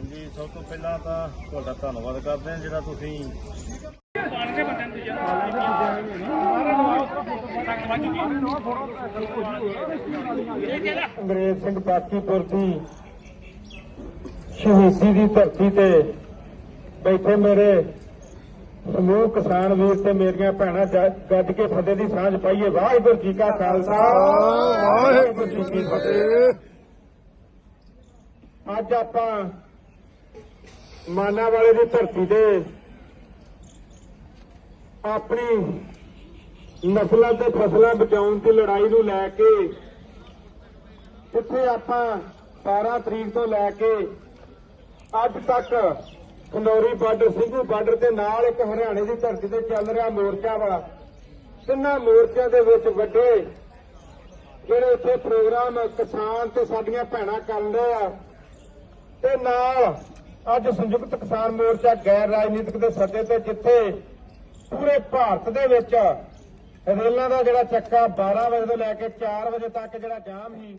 ਹਾਂਜੀ ਸਭ ਤੋਂ ਪਹਿਲਾਂ ਤਾਂ ਤੁਹਾਡਾ ਧੰਨਵਾਦ ਕਰਦੇ ਹਾਂ ਜਿਹੜਾ ਤੁਸੀਂ ਅੰਗਰੇਜ਼ ਸਿੰਘ ਬਾਕੀਪੁਰ ਦੀ ਸ਼ਹੀਦੀ ਦੀ ਧਰਤੀ ਤੇ ਬੈਠੇ ਮੇਰੇ ਸਮੂਹ ਕਿਸਾਨ ਵੀਰ ਤੇ ਮੇਰੀਆਂ ਭੈਣਾਂ ਗੱਜ ਕੇ ਫਤਿਹ ਦੀ ਸਾਂਝ ਪਾਈਏ। ਵਾਹਿਗੁਰੂ ਜੀ ਕਾ ਖਾਲਸਾ। ਵਾਹਿਗੁਰੂ ਜੀ ਕੀ ਫਤਿਹ। ਅੱਜ ਆਪਾਂ ਮਾਨਾ ਵਾਲੇ ਦੀ ਧਰਤੀ ਤੇ ਆਪਣੀ ਨਸਲਾਂ ਤੇ ਫਸਲਾਂ ਬਚਾਉਣ ਦੀ ਲੜਾਈ ਨੂੰ ਲੈ ਕੇ ਇੱਥੇ ਆਪਾਂ 12 ਤਰੀਕ ਤੋਂ ਲੈ ਕੇ ਅੱਜ ਤੱਕ ਖਨੌਰੀ ਬਾਰਡਰ, ਸਿੰਘੂ ਬਾਰਡਰ ਦੇ ਨਾਲ ਇੱਕ ਹਰਿਆਣੇ ਦੀ ਧਰਤੀ ਤੇ ਚੱਲ ਰਿਹਾ ਮੋਰਚਾ ਵਾ। ਤਿੰਨਾਂ ਮੋਰਚਿਆਂ ਦੇ ਵਿੱਚ ਵੱਡੇ ਜਿਹੜੇ ਇੱਥੇ ਪ੍ਰੋਗਰਾਮ ਕਿਸਾਨ ਤੇ ਸਾਡੀਆਂ ਭੈਣਾਂ ਕਰਨ ਰਹੇ ਆ। ਤੇ ਨਾਲ ਅੱਜ ਸੰਯੁਕਤ ਕਿਸਾਨ ਮੋਰਚਾ ਗੈਰ ਰਾਜਨੀਤਿਕ ਦੇ ਸੱਦੇ ਤੇ ਜਿੱਥੇ ਪੂਰੇ ਭਾਰਤ ਦੇ ਵਿੱਚ ਰੇਲਾਂ ਦਾ ਜਿਹੜਾ ਚੱਕਾ 12 ਵਜੇ ਤੋਂ ਲੈ ਕੇ 4 ਵਜੇ ਤੱਕ ਜਿਹੜਾ ਜਾਮ ਸੀ